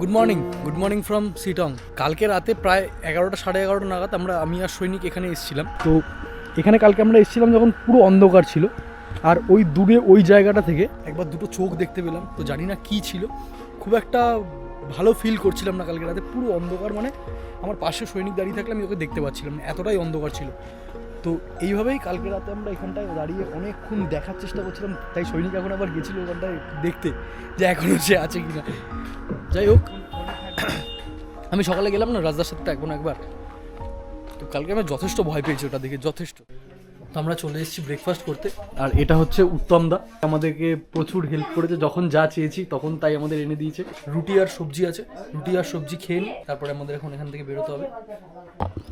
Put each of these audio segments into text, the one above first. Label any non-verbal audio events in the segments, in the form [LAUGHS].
Good morning good morning from Sittong কালকে রাতে প্রায় এগারোটা, সাড়ে এগারোটা নাগাদ আমরা, আমি আর সৈনিক এখানে এসেছিলাম। তো এখানে কালকে আমরা এসেছিলাম যখন পুরো অন্ধকার ছিল। আর ওই দূরে, ওই জায়গাটা থেকে একবার দুটো চোখ দেখতে পেলাম। তো জানি না কী ছিল। খুব একটা ভালো ফিল করছিলাম না কালকে রাতে। পুরো অন্ধকার মানে আমার পাশে সৈনিক দাঁড়িয়ে থাকলে আমি ওকে দেখতে পাচ্ছিলাম না। এতটাই অন্ধকার ছিল। তো এইভাবেই কালকে রাতে আমরা এখানটায় দাঁড়িয়ে অনেকক্ষণ দেখার চেষ্টা করছিলাম। তাই সৈনিক এখন আবার গেছিল ওখানটায় দেখতে যে এখনও সে আছে কিনা। যাই হোক, [CLEARS THROAT] আমি সকালে গেলাম না, রাজদার সাথে এখন একবার। তো কালকে আমি যথেষ্ট ভয় পেয়েছি ওটা দেখে, যথেষ্ট। তো আমরা চলে এসেছি ব্রেকফাস্ট করতে, আর এটা হচ্ছে উত্তম দা। আমাদেরকে প্রচুর হেল্প করেছে, যখন যা চেয়েছি, তখন তাই আমাদের এনে দিয়েছে। রুটি আর সবজি আছে, রুটি আর সবজি খেয়ে নিই তারপরে আমাদের এখন এখান থেকে বেরোতে হবে।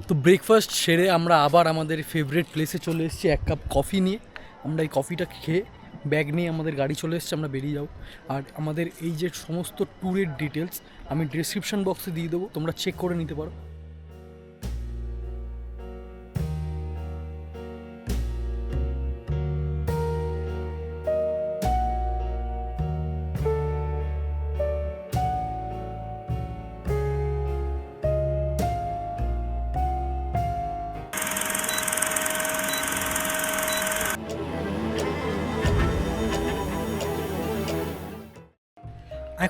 তো ব্রেকফাস্ট সেরে আমরা আবার আমাদের ফেভারিট প্লেসে চলে এসেছি, এক কাপ কফি নিয়ে। আমরা এই কফিটা খেয়ে ব্যাগ নিয়ে আমাদের গাড়ি চলে এসছে, আমরা বেরিয়ে যাও আর আমাদের এই যে সমস্ত ট্যুরের ডিটেলস আমি ডিসক্রিপশান বক্সে দিয়ে দেবো, তোমরা চেক করে নিতে পারো।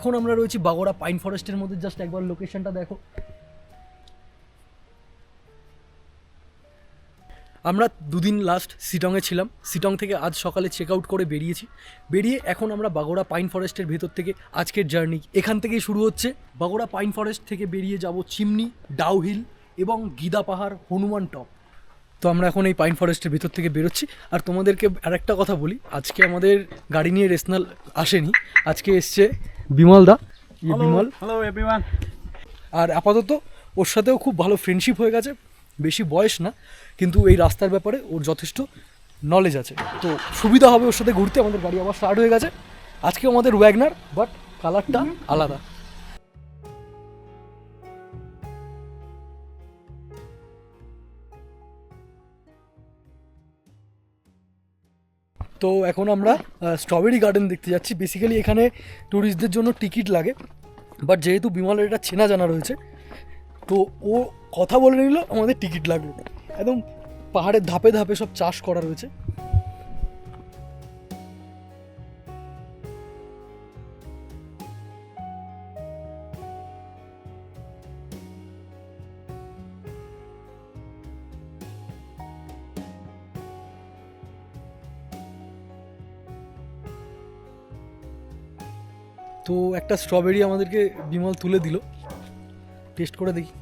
এখন আমরা রয়েছি বাগোড়া পাইন ফরেস্টের মধ্যে। জাস্ট একবার লোকেশনটা দেখো। আমরা দুদিন লাস্ট সিটংয়ে ছিলাম। সিটং থেকে আজ সকালে চেক আউট করে বেরিয়েছি। বেরিয়ে এখন আমরা বাগোড়া পাইন ফরেস্টের ভেতর থেকে আজকের জার্নি এখান থেকেই শুরু হচ্ছে। বাগোড়া পাইন ফরেস্ট থেকে বেরিয়ে যাব চিমনি ডাউহিল এবং গিদা পাহাড়, হনুমান টপ। তো আমরা এখন এই পাইন ফরেস্টের ভিতর থেকে বেরোচ্ছি। আর তোমাদেরকে আরেকটা কথা বলি। আজকে আমাদের গাড়ি নিয়ে রেশনাল আসেনি। আজকে এসছে বিমল দা। ইয়ে বিমল। হ্যালো এভরিওয়ান আর আপাতত ওর সাথেও খুব ভালো ফ্রেন্ডশিপ হয়ে গেছে। বেশি বয়স না কিন্তু এই রাস্তার ব্যাপারে ওর যথেষ্ট নলেজ আছে। তো সুবিধা হবে ওর সাথে ঘুরতে আমাদের গাড়ি আবার স্টার্ট হয়ে গেছে। আজকে আমাদের ওয়াগনার বাট কালারটা আলাদা। তো এখন আমরা স্ট্রবেরি গার্ডেন দেখতে যাচ্ছি। বেসিক্যালি এখানে ট্যুরিস্টদের জন্য টিকিট লাগে। বাট যেহেতু বিমলের এটা চেনা জানা রয়েছে, তো ও কথা বলে নিল, আমাদের টিকিট লাগবে। একদম পাহাড়ের ধাপে ধাপে সব চাষ করা রয়েছে। তো একটা স্ট্রবেরি আমাদেরকে বিমল তুলে দিল। টেস্ট করে দেখি।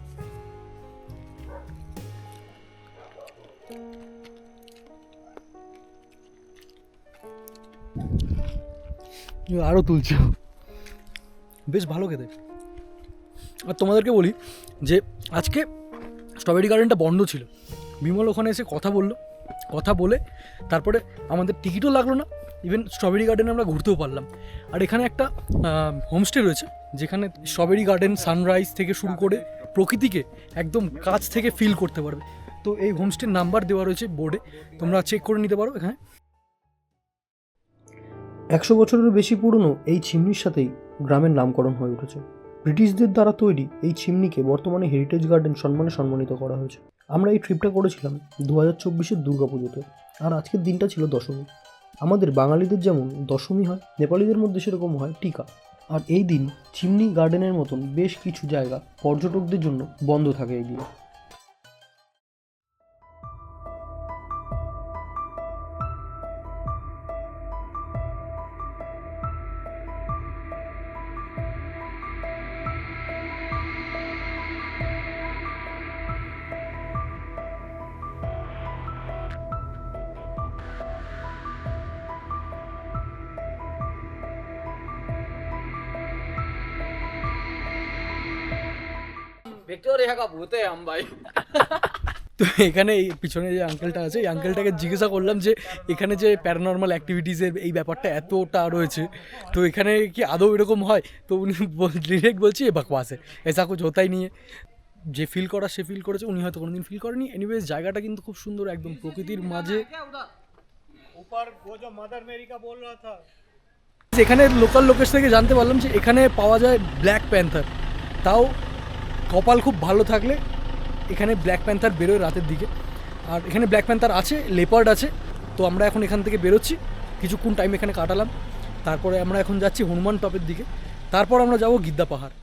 আরও তুলছে। বেশ ভালো খেতে। আর তোমাদেরকে বলি যে, আজকে স্ট্রবেরি গার্ডেনটা বন্ধ ছিল। বিমল ওখানে এসে কথা বলল। কথা বলে তারপরে আমাদের টিকিটও লাগল না ইভেন স্ট্রবেরি গার্ডেনে আমরা ঘুরতেও পারলাম। আর এখানে একটা হোমস্টে রয়েছে, যেখানে স্ট্রবেরি গার্ডেন সানরাইজ থেকে শুরু করে প্রকৃতিকে একদম কাছ থেকে ফিল করতে পারবে। তো এই হোমস্টের নাম্বার দেওয়া রয়েছে বোর্ডে তোমরা চেক করে নিতে পারো এখানে। একশো বছরেরও বেশি পুরনো এই চিমনির সাথেই গ্রামের নামকরণ হয়ে উঠেছে। ব্রিটিশদের দ্বারা তৈরি এই চিমনিকে বর্তমানে হেরিটেজ গার্ডেন সম্মানে সম্মানিত করা হয়েছে। আমরা এই ট্রিপটা করেছিলাম দু হাজার চব্বিশের দুর্গাপুজোতে। আর আজকের দিনটা ছিল দশমী। আমাদের বাঙালিদের যেমন দশমী হয়, নেপালিদের মধ্যে সেরকম হয় টিকা। আর এই দিন চিমনি গার্ডেনের মতন বেশ কিছু জায়গা পর্যটকদের জন্য বন্ধ থাকে এই দিন। ভিক্টোরিয়া ভূতে হাম ভাই। তো এখানে এই পিছনে যে আঙ্কেলটা আছে এই আঙ্কেলটাকে জিজ্ঞাসা করলাম যে এখানে যে প্যারানর্মাল অ্যাক্টিভিটিসের এই ব্যাপারটা এতটা রয়েছে তো এখানে কি আদৌ এরকম হয়? তো উনি ডিরেক্ট বলছি এ বাকবাসে এসা কুছ হতাই নিয়ে। যে ফিল করা সে ফিল করেছে উনি হয়তো কোনোদিন ফিল করেনি। এনিওয়েজ জায়গাটা কিন্তু খুব সুন্দর একদম প্রকৃতির মাঝে। এখানে লোকাল লোকের থেকে জানতে পারলাম যে এখানে পাওয়া যায় ব্ল্যাক প্যান্থার তাও কপাল খুব ভালো থাকলে এখানে ব্ল্যাক প্যান্থার বেরোয় রাতের দিকে। আর এখানে ব্ল্যাক প্যান্থার আছে লেপার্ড আছে। তো আমরা এখন এখান থেকে বেরোচ্ছি। কিছুক্ষণ টাইম এখানে কাটালাম। তারপরে আমরা এখন যাচ্ছি হনুমান টপের দিকে। তারপর আমরা যাব গিদ্দা পাহাড়।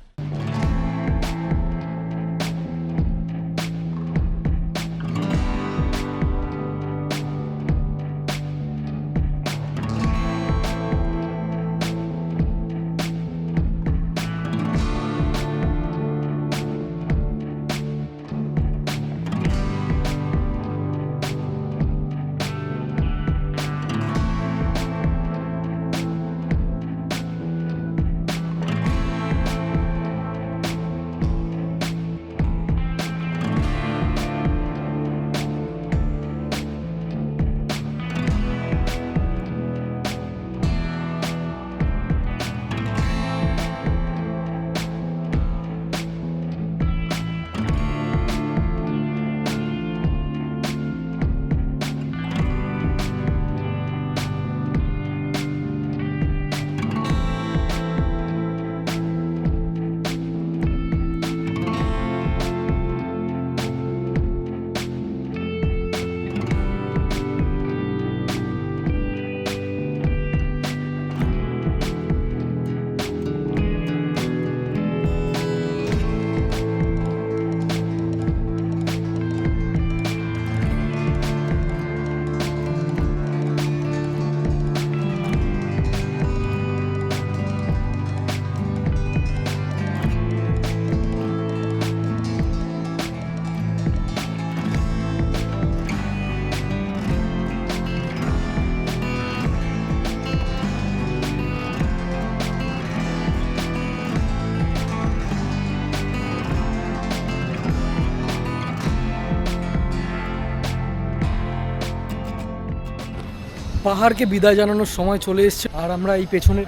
পাহাড়কে বিদায় জানানোর সময় চলে এসছে। আর আমরা এই পেছনের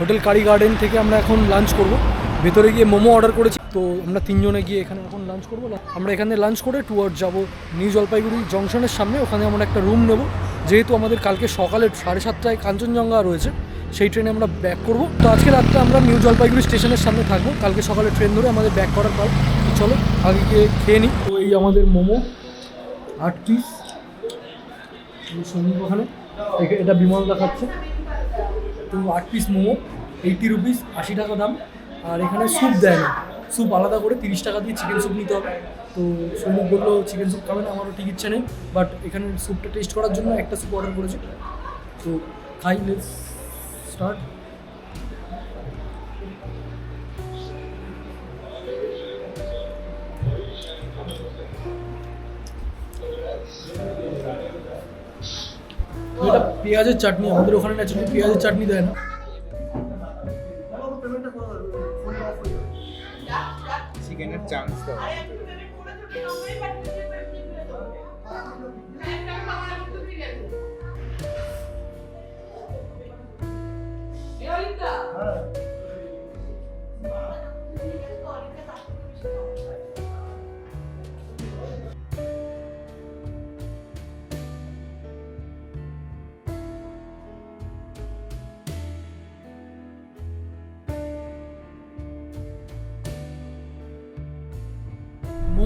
হোটেল কারি গার্ডেন থেকে আমরা এখন লাঞ্চ করব। ভেতরে গিয়ে মোমো অর্ডার করেছি। তো আমরা তিনজনে গিয়ে এখানে এখন লাঞ্চ করব। আমরা এখানে লাঞ্চ করে টুয়ার্ড যাব নিউ জলপাইগুড়ি জংশনের সামনে। ওখানে আমরা একটা রুম নেব। যেহেতু আমাদের কালকে সকালে সাড়ে সাতটায় কাঞ্চনজঙ্ঘা রয়েছে, সেই ট্রেনে আমরা ব্যাক করব। তো আজকে রাত্রে আমরা নিউ জলপাইগুড়ি স্টেশনের সামনে থাকব। কালকে সকালে ট্রেন ধরে আমাদের ব্যাক করার পর চলো, আগে গিয়ে খেয়ে নিই। তো এই আমাদের মোমো আট পিস ওখানে। এটা বিমল দেখাচ্ছে। তো আট পিস মোমো এইটি রুপিস আশি টাকা দাম। আর এখানে স্যুপ দেয় না। স্যুপ আলাদা করে তিরিশ টাকা দিয়ে চিকেন স্যুপ নিতে হবে। তো সুমুখ বলল চিকেন স্যুপ খাবেন আমারও ঠিক ইচ্ছে নেই। বাট এখানে স্যুপটা টেস্ট করার জন্য একটা স্যুপ অর্ডার করেছি। তো খাই লেটস স্টার্ট এটা পেঁয়াজের চাটনি আমাদের ওখানে ন্যাচুরালি পেঁয়াজের চাটনি দেয় না। চিকেনের চান্স দাও।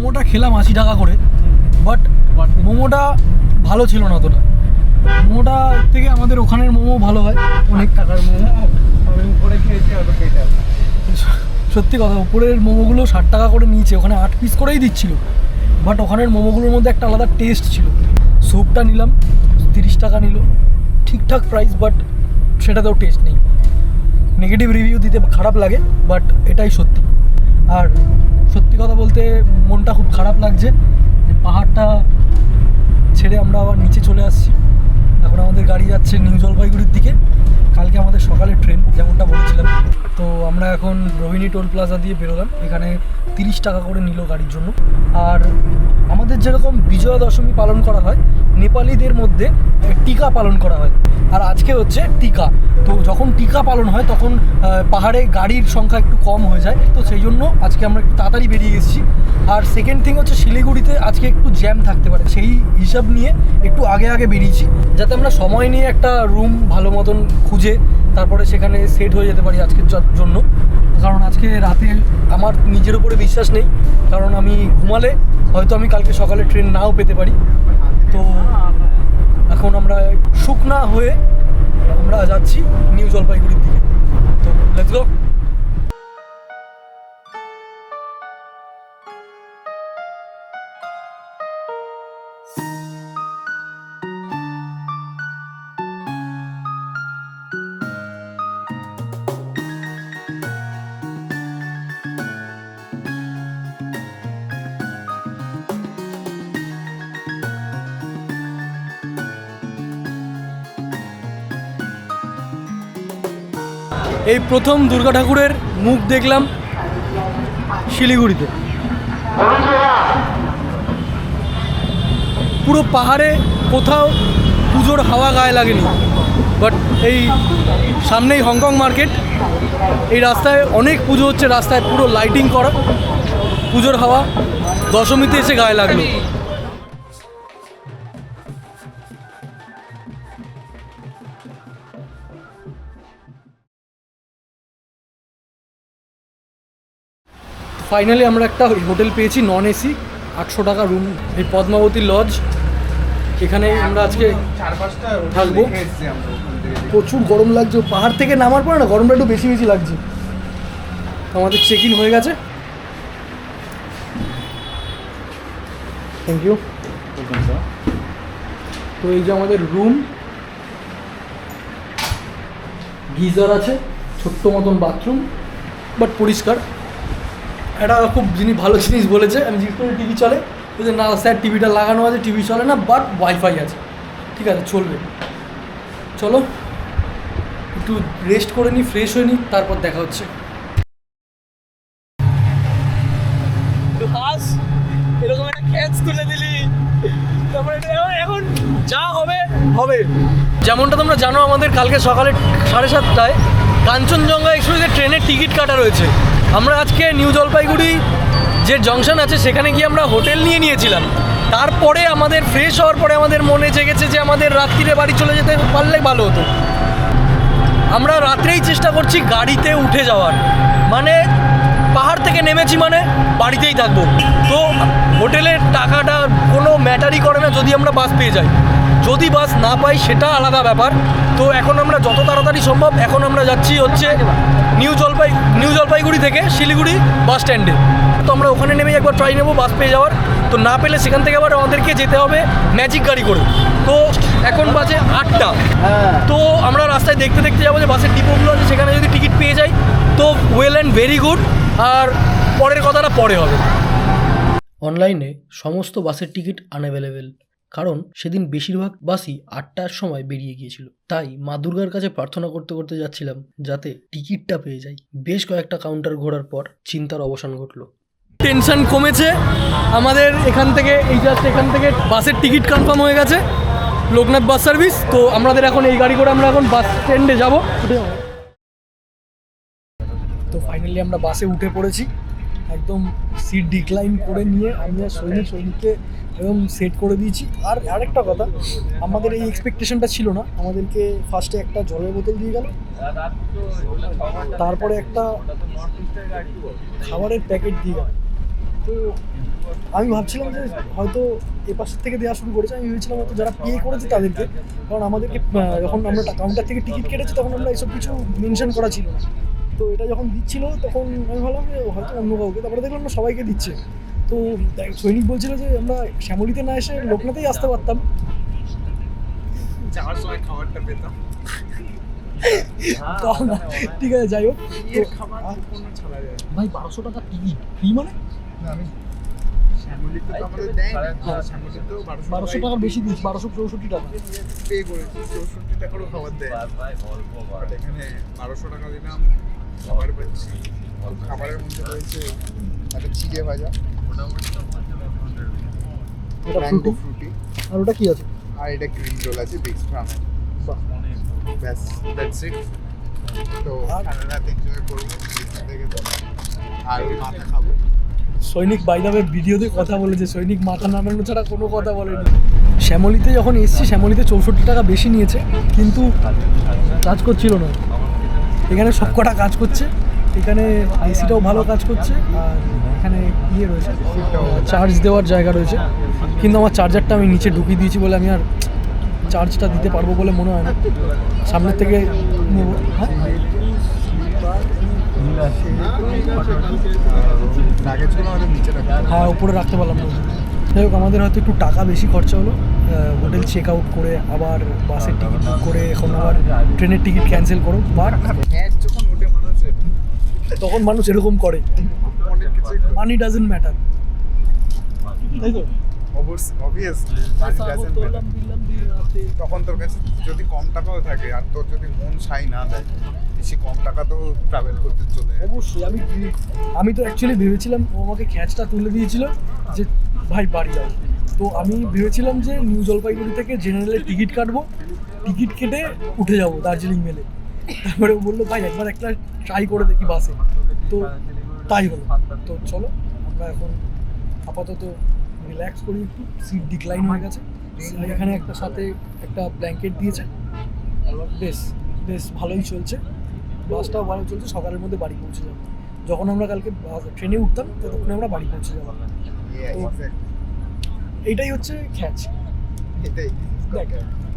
মোমোটা খেলাম আশি টাকা করে বাট মোমোটা ভালো ছিল না অতটা। মোমোটা থেকে আমাদের ওখানের মোমো ভালো হয় অনেক। টাকার মোমো আমি উপরে খেয়েছি সত্যি কথা উপরের মোমোগুলো ষাট টাকা করে নিয়েছে ওখানে আট পিস করেই দিচ্ছিল। বাট ওখানের মোমোগুলোর মধ্যে একটা আলাদা টেস্ট ছিল। স্যুপটা নিলাম তিরিশ টাকা নিল। ঠিকঠাক প্রাইস বাট সেটাতেও টেস্ট নেই। নেগেটিভ রিভিউ দিতে খারাপ লাগে বাট এটাই সত্যি। আর সত্যি কথা বলতে মনটা খুব খারাপ লাগছে যে পাহাড়টা ছেড়ে আমরা আবার নিচে চলে আসছি। এখন আমাদের গাড়ি যাচ্ছে নিউ জলপাইগুড়ির দিকে। কালকে আমাদের সকালে ট্রেন যেমনটা বলেছিলাম। তো আমরা এখন রোহিণী টোল প্লাজা দিয়ে বেরোলাম। এখানে তিরিশ টাকা করে নিল গাড়ির জন্য। আর আমাদের যেরকম বিজয়া দশমী পালন করা হয়, নেপালিদের মধ্যে টিকা পালন করা হয়। আর আজকে হচ্ছে টিকা। তো যখন টিকা পালন হয়, তখন পাহাড়ে গাড়ির সংখ্যা একটু কম হয়ে যায়। তো সেই জন্য আজকে আমরা একটু তাড়াতাড়ি বেরিয়ে এসেছি। আর সেকেন্ড থিং হচ্ছে শিলিগুড়িতে আজকে একটু জ্যাম থাকতে পারে। সেই হিসাব নিয়ে একটু আগে আগে বেরিয়েছি। যাতে আমরা সময় নিয়ে একটা রুম ভালো মতন খুঁজে তারপরে সেখানে সেট হয়ে যেতে পারি আজকের জন্য। কারণ আজকে রাতে আমার নিজের উপরে বিশ্বাস নেই। কারণ আমি ঘুমালে হয়তো আমি কালকে সকালে ট্রেন নাও পেতে পারি। তো এখন আমরা শুকনা হয়ে আমরা যাচ্ছি নিউ জলপাইগুড়ির এই প্রথম দুর্গা ঠাকুরের মুখ দেখলাম শিলিগুড়িতে। পুরো পাহাড়ে কোথাও পুজোর হাওয়া গায়ে লাগেনি। বাট এই সামনেই হংকং মার্কেট। এই রাস্তায় অনেক পুজো হচ্ছে, রাস্তায় পুরো লাইটিং করা, পুজোর হাওয়া দশমীতে এসে গায়ে লাগল। ফাইনালি আমরা একটা হোটেল পেয়েছি নন এসি আটশো টাকা রুম এই পদ্মাবতী লজ। এখানে আমরা আজকে থাকব। প্রচুর গরম লাগছে পাহাড় থেকে নামার পরে না গরমটা একটু বেশি বেশি লাগছে। আমাদের চেক ইন হয়ে গেছে। থ্যাংক ইউ তো এই যে আমাদের রুম গিজার আছে ছোট্ট মতন বাথরুম বাট পরিষ্কার। একটা খুব জিনিস ভালো জিনিস বলেছে আমি জিজ্ঞেস করি টিভি চলে? বলছে না স্যার টিভিটা লাগানো আছে টিভি চলে না বাট ওয়াইফাই আছে। ঠিক আছে চলবে। চলো একটু রেস্ট করে নিই ফ্রেশ হয়ে নিই তারপর দেখা হচ্ছে। এরকম একটা ক্যাচ তুলে দিলি। তারপরে এখন যা হবে হবে। যেমনটা তোমরা জানো আমাদের কালকে সকালে সাড়ে সাতটায় কাঞ্চনজঙ্ঘা এক্সপ্রেসের ট্রেনের টিকিট কাটা রয়েছে। আমরা আজকে নিউ জলপাইগুড়ি যে জংশন আছে, সেখানে গিয়ে আমরা হোটেল নিয়ে নিয়েছিলাম। তারপরে আমাদের ফ্রেশ হওয়ার পরে আমাদের মনে জেগেছে যে আমাদের রাত্রিরে বাড়ি চলে যেতে পারলে ভালো হতো। আমরা রাত্রেই চেষ্টা করছি গাড়িতে উঠে যাওয়ার। মানে পাহাড় থেকে নেমেছি মানে বাড়িতেই থাকব। তো হোটেলের টাকাটা কোনো ম্যাটারই করে না যদি আমরা বাস পেয়ে যাই। যদি বাস না পাই, সেটা আলাদা ব্যাপার। তো এখন আমরা যত তাড়াতাড়ি সম্ভব, এখন আমরা যাচ্ছি হচ্ছে নিউ জলপাই নিউ জলপাইগুড়ি থেকে শিলিগুড়ি বাস স্ট্যান্ডে। তো আমরা ওখানে নেমে একবার ট্রাই নেব বাস পেয়ে যাওয়ার। তো না পেলে সেখান থেকে আবার আমাদেরকে যেতে হবে ম্যাজিক গাড়ি করে। তো এখন বাজে আটটা। তো আমরা রাস্তায় দেখতে দেখতে যাব যে বাসের ডিপোগুলো আছে, সেখানে যদি টিকিট পেয়ে যাই, তো ওয়েল অ্যান্ড ভেরি গুড আর পরের কথাটা পরে হবে। অনলাইনে সমস্ত বাসের টিকিট আনঅ্যাভেলেবেল কারণ সেদিন বেশিরভাগ বাসই আটটার সময় বেরিয়ে গিয়েছিল। তাই মা দুর্গার কাছে প্রার্থনা করতে করতে যাচ্ছিলাম যাতে টিকিটটা পেয়ে যাই। বেশ কয়েকটা কাউন্টার ঘোরার পর চিন্তার অবসান ঘটলো। টেনশন কমেছে। আমাদের এখান থেকে, এই জাস্ট এখান থেকে বাসের টিকিট কনফার্ম হয়ে গেছে। লোকনাথ বাস সার্ভিস তো আমাদের এখন এই গাড়ি করে আমরা এখন বাস স্ট্যান্ডে যাব। তো ফাইনালি আমরা বাসে উঠে পড়েছি। একদম সিট ডিক্লাইন করে নিয়ে আমি আর সৈনিক সৈনিককে একদম সেট করে দিয়েছি। আর আরেকটা কথা, আমাদের এই এক্সপেকটেশনটা ছিল না। আমাদেরকে ফার্স্টে একটা জলের বোতল দিয়ে গেল। তারপরে একটা খাবারের প্যাকেট দিয়ে গেল। তো আমি ভাবছিলাম যে হয়তো এ পাশের থেকে দেওয়া শুরু করেছে। আমি ভেবেছিলাম হয়তো যারা পে করেছে তাদেরকে, কারণ আমাদেরকে যখন আমরা কাউন্টার থেকে টিকিট কেটেছি, তখন আমরা এসব কিছু মেনশন করা ছিল না। তো এটা যখন দিচ্ছিল তখন আমি ভাবলাম যে হয়তো অন্য কাউকে তারপরে দেখলাম না সবাইকে দিচ্ছে। তো সৈনিক বলছিল যে আমরা শ্যামলিতে না এসে লোকনাথেই আসতে পারতাম। যাওয়ার সময় খাবারটা পেতাম। [LAUGHS] ঠিক আছে যাই হোক। এর খাবার ছাড়া যায়। ভাই বারোশো টাকা টিকিট ফ্রি মানে? হ্যাঁ, বারোশো টাকা বেশি বারোশো চৌষট্টি টাকা। পে করেছি চৌষট্টি টাকারও খাবার দেয়। এখানে বারোশো টাকা দিলাম। খাবার পাচ্ছি খাবারের মধ্যে রয়েছে একটা চিড়ে ভাজা। ম্যাঙ্গো ফ্রুটি ফ্রুটি আর ওটা কি আছে? আর এটা গ্রিন রোল আছে বিগ ব্যাস দ্যাটস ইট তো আর- সারা রাত এনজয় করব থেকে তো। আর ওই মাথা খাব। সৈনিক বাইদাবে ভিডিওতে কথা বলেছে সৈনিক মাথা নাড়ানো ছাড়া কোনো কথা বলেনি। শ্যামলিতে যখন এসছি শ্যামলিতে চৌষট্টি টাকা বেশি নিয়েছে কিন্তু কাজ করছিল না। এখানে সব কটা কাজ করছে। এখানে এসিটাও ভালো কাজ করছে, আর এখানে ইয়ে রয়েছে চার্জ দেওয়ার জায়গা রয়েছে। কিন্তু আমার চার্জারটা আমি নিচে ঢুকিয়ে দিয়েছি বলে আমি আর চার্জটা দিতে পারব বলে মনে হয় না। সামনের থেকে নেব হ্যাঁ। হ্যাঁ উপরে রাখতে পারলাম না। যাই হোক আমাদের হয়তো একটু টাকা বেশি খরচা হলো। হোটেল চেক আউট করে আবার বাসের টিকিট বুক করে এখন আবার ট্রেনের টিকিট ক্যান্সেল করো। বাট তখন মানুষ এরকম করে। মানি ডাজেন্ট ম্যাটার তাই তো? অবভিয়াসলি তখন তোর কাছে যদি কম টাকাও থাকে আর তোর যদি মন সাই না দেয় বেশি কম টাকা তো ট্রাভেল করতে চলে। অবশ্যই আমি আমি তো অ্যাকচুয়ালি ভেবেছিলাম ও আমাকে খ্যাচটা তুলে দিয়েছিল যে ভাই, বাড়ি যাও। তো আমি ভেবেছিলাম যে নিউ জলপাইগুড়ি থেকে জেনারেলের টিকিট কাটবো টিকিট কেটে উঠে যাব দার্জিলিং মেলে। তারপরে ও বলল, ভাই, একবার একটা ট্রাই করে দেখি বাসে। তো তাই হলো। তো চলো, আমরা এখন আপাতত রিল্যাক্স করি একটু সিট ডিক্লাইন হয়ে গেছে। এখানে একটা সাথে একটা ব্ল্যাঙ্কেট দিয়েছে। বেশ বেশ ভালোই চলছে। বাসটাও ভালো চলছে, সকালের মধ্যে বাড়ি পৌঁছে যাব। যখন আমরা কালকে ট্রেনে উঠতাম, ততক্ষণে আমরা বাড়ি পৌঁছে যাব। এইটাই হচ্ছে খ্যাচ এটাই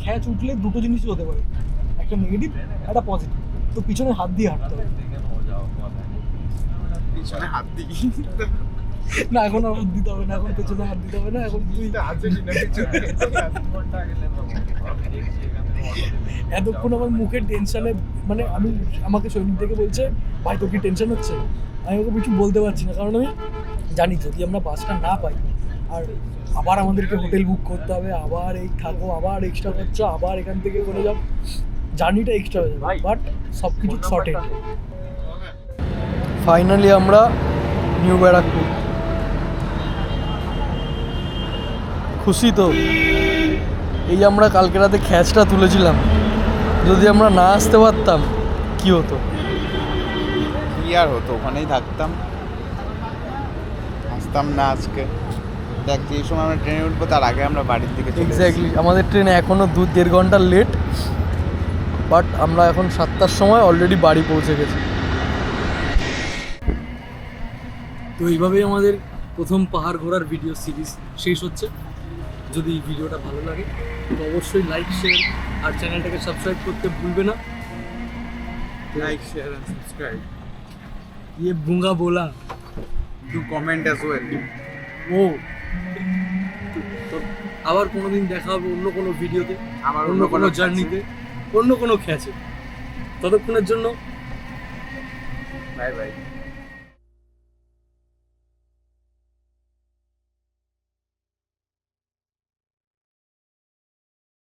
খ্যাচ উঠলে দুটো জিনিসই হতে পারে একটা নেগেটিভ একটা পজিটিভ তো পিছনে হাত দিয়ে হাঁটতে হবে। পিছনে হাত দিই না এখন আর দিতে হবে না এখন পেছনে হাত দিতে হবে না এখন তুই আছে কিনা এতক্ষণ আমার মুখের টেনশনে মানে আমি আমাকে সৈনিক থেকে বলছে ভাই তোর কি টেনশন হচ্ছে? আমি ওকে কিছু বলতে পারছি না কারণ আমি জানি যদি আমরা বাসটা না পাই আর আবার আমাদেরকে হোটেল বুক করতে হবে আবার এই থাকো আবার এক্সট্রা খরচা আবার এখান থেকে করে যাও জার্নিটা এক্সট্রা হয়ে যাবে বাট সব কিছু শর্টেড ফাইনালি আমরা নিউ ব্যারাকপুর খুশি তো? এই আমরা কালকে রাতে খ্যাচটা তুলেছিলাম যদি আমরা না আসতে পারতাম কি হতো? কি আর হতো? ওখানেই থাকতাম। আসতাম না আজকে। দেখ যে সময় আমরা ট্রেনে উঠবো তার আগে আমরা বাড়ির দিকে এক্স্যাক্টলি আমাদের ট্রেন এখনও দু দেড় ঘণ্টা লেট বাট আমরা এখন সাতটার সময় অলরেডি বাড়ি পৌঁছে গেছি। তো এইভাবেই আমাদের প্রথম পাহাড় ঘোরার ভিডিও সিরিজ শেষ হচ্ছে। যদি ভিডিওটা ভালো লাগে তো অবশ্যই লাইক শেয়ার আর চ্যানেলটাকে সাবস্ক্রাইব করতে ভুলবে না। লাইক শেয়ার এন্ড সাবস্ক্রাইব ইয়ে বুঙ্গা বোলা। ডু কমেন্ট অ্যাজ ওয়েল ও। তো আবার কোনোদিন দেখা হবে অন্য কোনো ভিডিওতে আবার অন্য কোনো জার্নিতে অন্য কোনো খ্যাচে ততক্ষণের জন্য বাই বাই